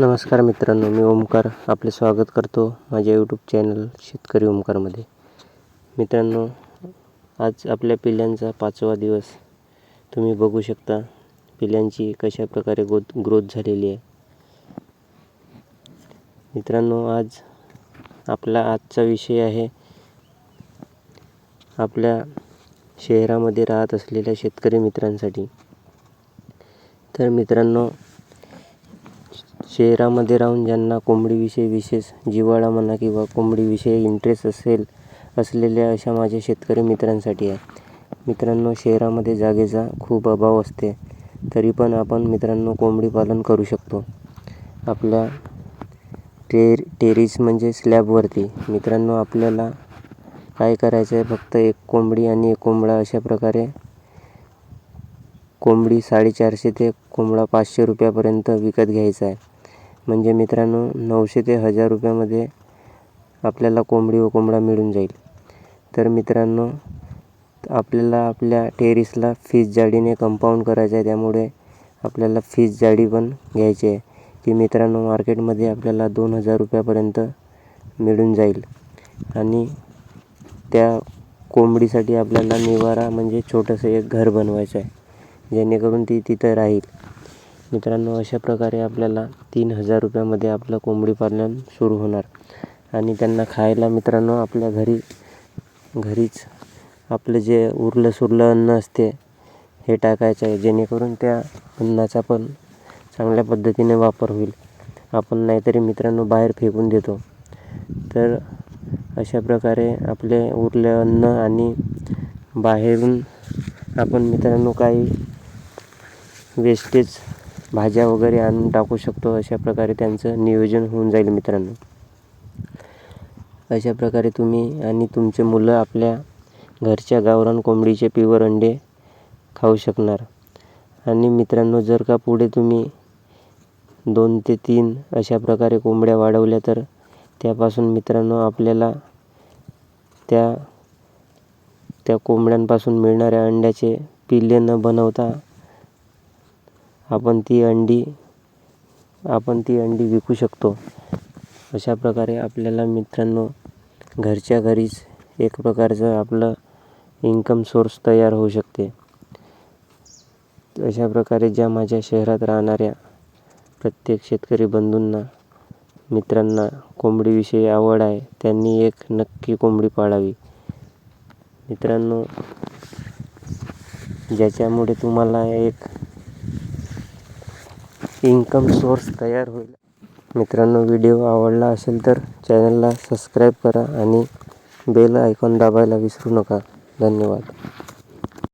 नमस्कार मित्रांनो मी ओमकार आपले स्वागत करतो माझ्या यूट्यूब चॅनल शेतकरी ओमकारमध्ये. मित्रांनो आज आपल्या पिल्यांचा पाचवा दिवस. तुम्ही बघू शकता पिल्यांची कशा प्रकारे ग्रोथ ग्रोथ झालेली आहे. मित्रांनो आज आपला आजचा विषय आहे आपल्या शहरामध्ये राहत असलेल्या शेतकरी मित्रांसाठी. तर मित्रांनो शहरामध्ये राहून ज्यांना कोंबडीविषयी विशेष जिव्हाळा म्हणा किंवा कोंबडीविषयी इंटरेस्ट असेल असलेल्या अशा माझ्या शेतकरी मित्रांसाठी आहे. मित्रांनो शहरामध्ये जागेचा खूप अभाव असते तरी पण आपण मित्रांनो कोंबडी पालन करू शकतो. आपल्या टेर टेरिस म्हणजे स्लॅबवरती मित्रांनो आपल्याला काय करायचं आहे? फक्त एक कोंबडी आणि एक कोंबडा अशा प्रकारे कोंबडी साडेचारशे ते कोंबडा पाचशे रुपयापर्यंत विकत घ्यायचा आहे. म्हणजे मित्रांनो नऊशे ते हजार रुपयामध्ये आपल्याला कोंबडी व कोंबडा मिळून जाईल. तर मित्रांनो आपल्याला आपल्या टेरिसला फिश जाडीने कंपाऊंड करायचं आहे. त्यामुळे आपल्याला फिश जाडी पण घ्यायची आहे. ती मित्रांनो मार्केटमध्ये आपल्याला दोन हजार रुपयापर्यंत मिळून जाईल. आणि त्या कोंबडीसाठी आपल्याला निवारा म्हणजे छोटंसं एक घर बनवायचं आहे. जेणेकरून ती तिथं राहील. मित्रांनो अशा प्रकारे आपल्याला तीन हजार रुपयामध्ये आपलं कोंबडी पालन सुरू होणार. आणि त्यांना खायला मित्रांनो आपल्या घरी घरीच आपलं जे उरलं सुरलं अन्न असते हे टाकायचं आहे. जेणेकरून त्या अन्नाचा पण चांगल्या पद्धतीने वापर होईल. आपण नाहीतरी मित्रांनो बाहेर फेकून देतो. तर अशा प्रकारे आपले उरले अन्न आणि बाहेरून आपण मित्रांनो काही वेस्टेज भाज्या वगैरे आणून टाकू शकतो अशा प्रकारे त्यांचं नियोजन होऊन जाईल मित्रांनो. अशा प्रकारे तुम्ही आणि तुमचे मुलं आपल्या घरच्या गावरान कोंबडीचे पिवर अंडे खाऊ शकणार. आणि मित्रांनो जर का पुढे तुम्ही दोन ते तीन अशा प्रकारे कोंबड्या वाढवल्या तर त्यापासून मित्रांनो आपल्याला त्या त्या कोंबड्यांपासून मिळणाऱ्या अंड्याचे पिल्ले न बनवता आपण ती अंडी आपण ती अंडी विकू शकतो. अशा प्रकारे आपल्याला मित्रांनो घरच्या घरीच एक प्रकारचं आपलं इन्कम सोर्स तयार होऊ शकते. अशा प्रकारे ज्या माझ्या शहरात राहणाऱ्या प्रत्येक शेतकरी बंधूंना मित्रांना कोंबडीविषयी आवड आहे त्यांनी एक नक्की कोंबडी पाळावी. मित्रांनो ज्याच्यामुळे तुम्हाला एक इन्कम सोर्स तयार होईल. मित्रांनो व्हिडिओ आवडला असेल तर चॅनलला सबस्क्राईब करा आणि बेल आयकॉन दाबायला विसरू नका. धन्यवाद.